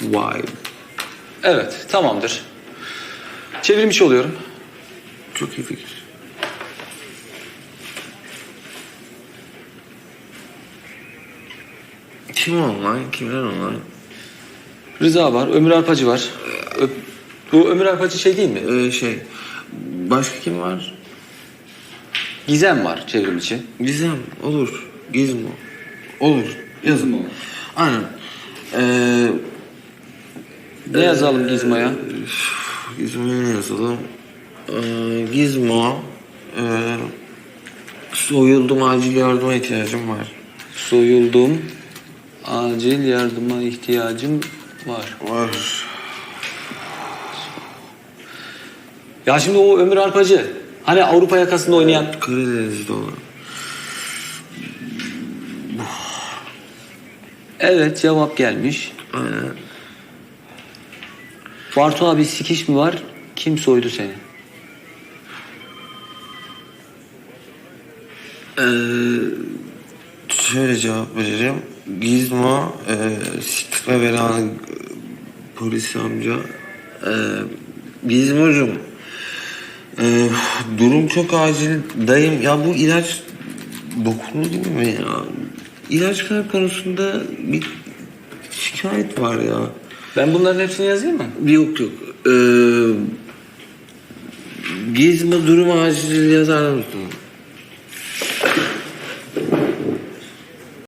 Vay. Evet, tamamdır. Çevrim içi oluyorum. Çok iyi fikir. Kim online? Kimler online? Rıza var, Ömür Arpacı var. Ö- bu Ömür Arpacı şey değil mi? Ee, şey, başka kim var? Gizem var çevrim içi. Gizem, olur. Gizmo. Olur. Yazın. Gizmo. Aynen. Ee, Ne yazalım Gizmo'ya? Gizmo'ya ne yazalım? Ee, Gizmo. Ee, soyuldum acil yardıma ihtiyacım var. Soyuldum. Acil yardıma ihtiyacım var. Var. Ya şimdi o Ömür Arpacı. Hani Avrupa yakasında oynayan. Karadeniz'de olan. Evet cevap gelmiş. Aynen. Bartu abi sikiş mi var? Kim soydu seni? Ee, şöyle cevap vereceğim. Gizmo, e, siktirme belanı polis amca. E, Gizmo'cum, e, durum çok acil. Dayım, ya bu ilaç dokundu değil mi ya? İlaçlar konusunda bir şikayet var ya. Ben bunların hepsini yazayım mı? Yok yok. Ee, Gizmo durum acil yazar mısın?